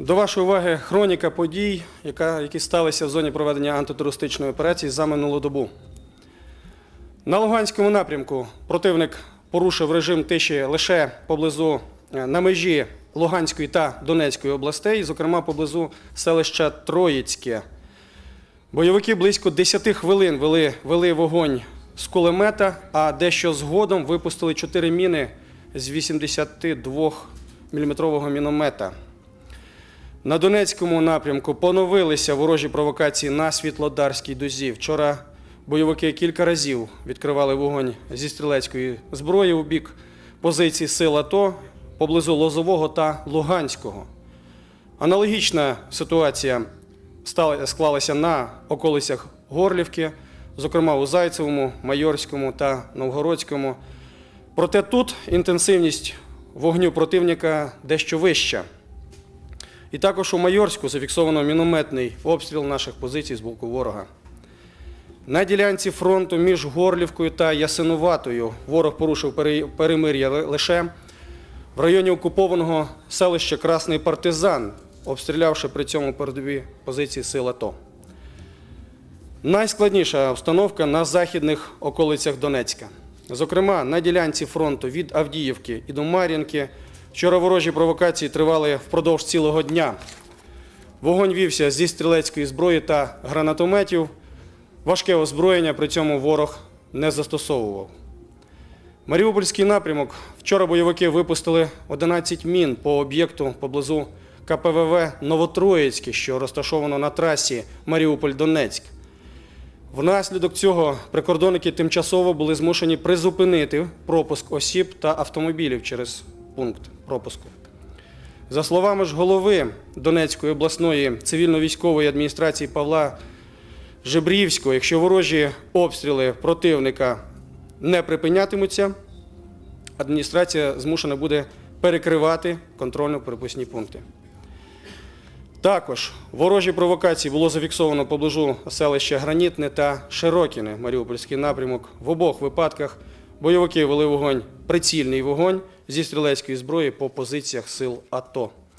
До вашої уваги хроніка подій, яка, які сталися в зоні проведення антитерористичної операції за минулу добу. На Луганському напрямку противник порушив режим тиші лише поблизу е, на межі Луганської та Донецької областей, зокрема поблизу селища Троїцьке. Бойовики близько 10 хвилин вели, вели вогонь з кулемета, а дещо згодом випустили 4 міни з 82 мм міномета. На Донецькому напрямку поновилися ворожі провокації на Світлодарській дузі. Вчора бойовики кілька разів відкривали вогонь зі стрілецької зброї у бік позицій сил АТО поблизу Лозового та Луганського. Аналогічна ситуація склалася на околицях Горлівки, зокрема у Зайцевому, Майорському та Новгородському. Проте тут інтенсивність вогню противника дещо вища. І також у Майорську зафіксовано мінометний обстріл наших позицій з боку ворога. На ділянці фронту між Горлівкою та Ясинуватою ворог порушив перемир'я лише в районі окупованого селища Красний Партизан, обстрілявши при цьому передові позиції сил АТО. Найскладніша обстановка на західних околицях Донецька. Зокрема, на ділянці фронту від Авдіївки і до Мар'їнки вчора ворожі провокації тривали впродовж цілого дня. Вогонь вівся зі стрілецької зброї та гранатометів. Важке озброєння при цьому ворог не застосовував. Маріупольський напрямок. Вчора бойовики випустили 11 мін по об'єкту поблизу КПВВ Новотроїцьке, що розташовано на трасі Маріуполь-Донецьк. Внаслідок цього прикордонники тимчасово були змушені призупинити пропуск осіб та автомобілів через пункт пропуску. За словами ж голови Донецької обласної цивільно-військової адміністрації Павла Жебрівського, якщо ворожі обстріли противника не припинятимуться, адміністрація змушена буде перекривати контрольно-перепускні пункти. Також ворожі провокації було зафіксовано поблизу селища Гранітне та Широкіне, Маріупольський напрямок. В обох випадках бойовики вели вогонь, прицільний вогонь зі стрілецької зброї по позиціях сил АТО.